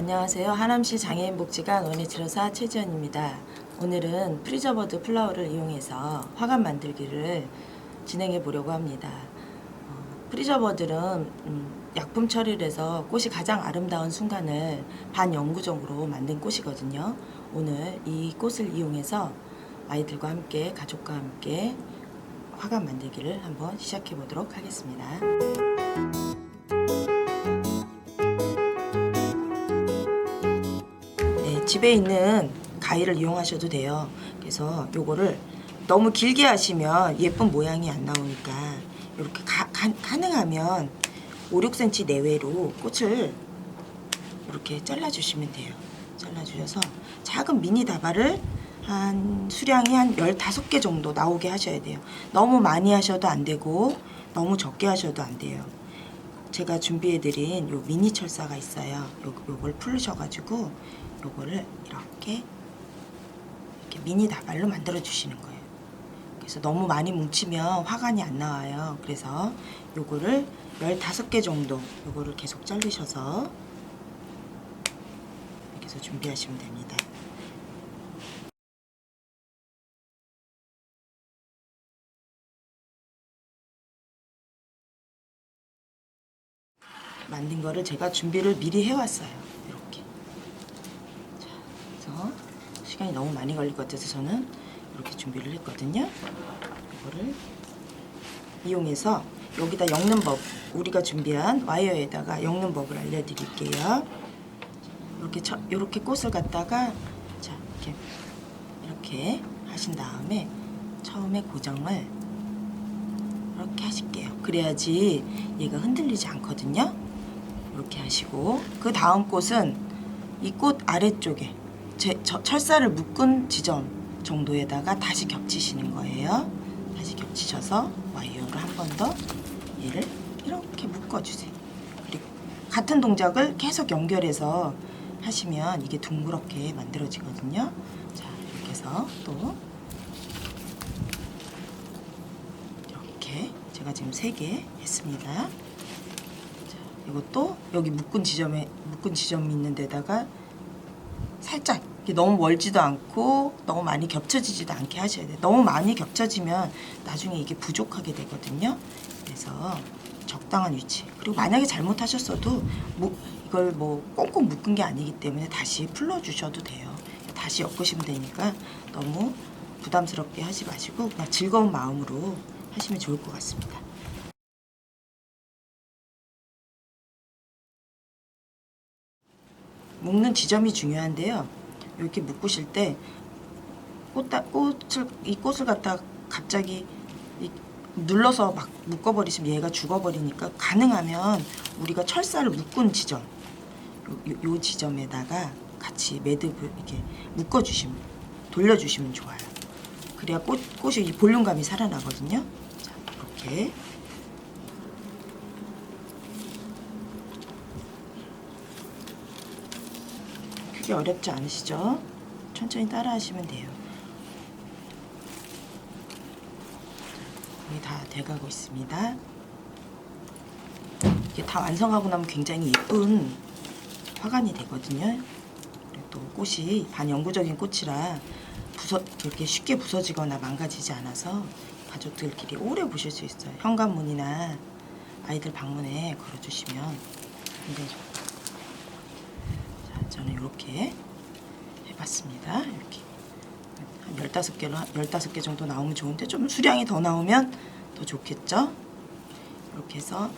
안녕하세요. 하남시 장애인 복지관 원예치료사 최지연입니다. 오늘은 프리저버드 플라워를 이용해서 화관 만들기를 진행해 보려고 합니다. 어, 프리저버들은 음, 약품 처리를 해서 꽃이 가장 아름다운 순간을 반영구적으로 만든 꽃이거든요. 오늘 이 꽃을 이용해서 아이들과 함께 가족과 함께 화관 만들기를 한번 시작해 보도록 하겠습니다. 집에 있는 가위를 이용하셔도 돼요. 그래서 요거를 너무 길게 하시면 예쁜 모양이 안 나오니까 이렇게 가, 가, 가 능하면 5, 6cm 내외로 꽃을 이렇게 잘라주시면 돼요. 잘라주셔서 작은 미니 다발을 한 수량이 한 15개 정도 나오게 하셔야 돼요. 너무 많이 하셔도 안 되고 너무 적게 하셔도 안 돼요. 제가 준비해드린 요 미니 철사가 있어요. 요, 요걸 풀으셔가지고 요거를 이렇게 이렇게 미니 다발로 만들어 주시는 거예요. 그래서 너무 많이 뭉치면 화관이 안 나와요. 그래서 요거를 15개 정도 요거를 계속 자르셔서 이렇게 해서 준비하시면 됩니다. 만든 거를 제가 준비를 미리 해왔어요. 이렇게. 자, 그래서 시간이 너무 많이 걸릴 것 같아서 저는 이렇게 준비를 했거든요. 이거를 이용해서 여기다 엮는 법, 우리가 준비한 와이어에다가 엮는 법을 알려드릴게요. 이렇게 쳐, 이렇게 꽃을 갖다가 자 이렇게 이렇게 하신 다음에 처음에 고정을 이렇게 하실게요. 그래야지 얘가 흔들리지 않거든요. 이렇게 하시고 그 다음 꽃은 이 꽃 아래쪽에 제, 저, 철사를 묶은 지점 정도에다가 다시 겹치시는 거예요. 다시 겹치셔서 와이어를 한번 더 얘를 이렇게 묶어주세요. 그리고 같은 동작을 계속 연결해서 하시면 이게 둥그렇게 만들어지거든요. 자 이렇게 해서 또 이렇게 제가 지금 세개 했습니다. 자, 이것도 여기 묶은 지점에 묶은 지점이 있는 데다가 살짝 너무 멀지도 않고 너무 많이 겹쳐지지도 않게 하셔야 돼요. 너무 많이 겹쳐지면 나중에 이게 부족하게 되거든요. 그래서 적당한 위치. 그리고 만약에 잘못하셨어도 뭐 이걸 뭐 꽁꽁 묶은 게 아니기 때문에 다시 풀어주셔도 돼요. 다시 엮으시면 되니까 너무 부담스럽게 하지 마시고 그냥 즐거운 마음으로 하시면 좋을 것 같습니다. 묶는 지점이 중요한데요. 이렇게 묶으실 때 꽃다, 꽃을 이 꽃을 갖다 가 갑자기 이 눌러서 막 묶어버리시면 얘가 죽어버리니까 가능하면 우리가 철사를 묶은 지점 요, 요, 요 지점에다가 같이 매듭을 이렇게 묶어주시면 돌려주시면 좋아요. 그래야 꽃, 꽃이 이 볼륨감이 살아나거든요. 자, 이렇게 크게 어렵지 않으시죠? 천천히 따라 하시면 돼요. 거의 다 돼가고 있습니다. 이게 다 완성하고 나면 굉장히 예쁜 화관이 되거든요. 또 꽃이 반영구적인 꽃이라 부서, 이렇게 쉽게 부서지거나 망가지지 않아서 가족들끼리 오래 보실 수 있어요. 현관문이나 아이들 방문에 걸어주시면 굉장히 좋아요. 자, 저는 이렇게 해봤습니다. 이렇게 한 15개로, 15개 정도 나오면 좋은데 좀 수량이 더 나오면 더 좋겠죠? 이렇게 해서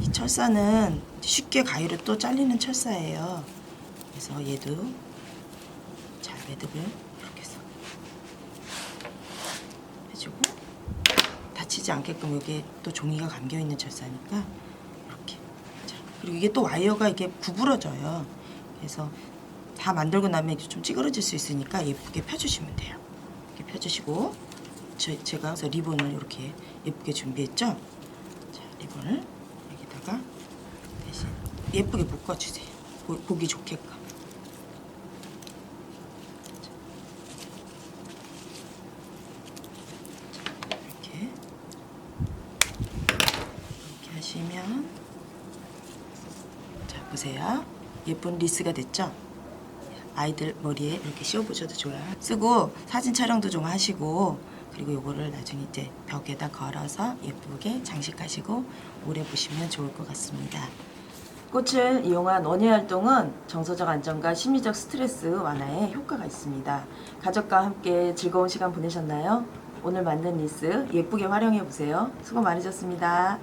이 철사는 쉽게 가위로 또 잘리는 철사예요. 그래서 얘도 잘 매듭을 이렇게 해서 해주고 다치지 않게끔 여기에 또 종이가 감겨 있는 철사니까 이렇게 자, 그리고 이게 또 와이어가 이게 구부러져요. 그래서 다 만들고 나면 좀 찌그러질 수 있으니까 예쁘게 펴주시면 돼요. 이렇게 펴주시고 저, 제가 그래서 리본을 이렇게 예쁘게 준비했죠. 자, 리본을 여기다가 대신 예쁘게 묶어주세요. 보, 보기 좋게끔. 자, 이렇게 이렇게 하시면 자 보세요. 예쁜 리스가 됐죠? 아이들 머리에 이렇게 씌워보셔도 좋아요. 쓰고 사진 촬영도 좀 하시고 그리고 요거를 나중에 이제 벽에다 걸어서 예쁘게 장식하시고 오래 보시면 좋을 것 같습니다. 꽃을 이용한 원예 활동은 정서적 안정과 심리적 스트레스 완화에 효과가 있습니다. 가족과 함께 즐거운 시간 보내셨나요? 오늘 만든 리스 예쁘게 활용해 보세요. 수고 많으셨습니다.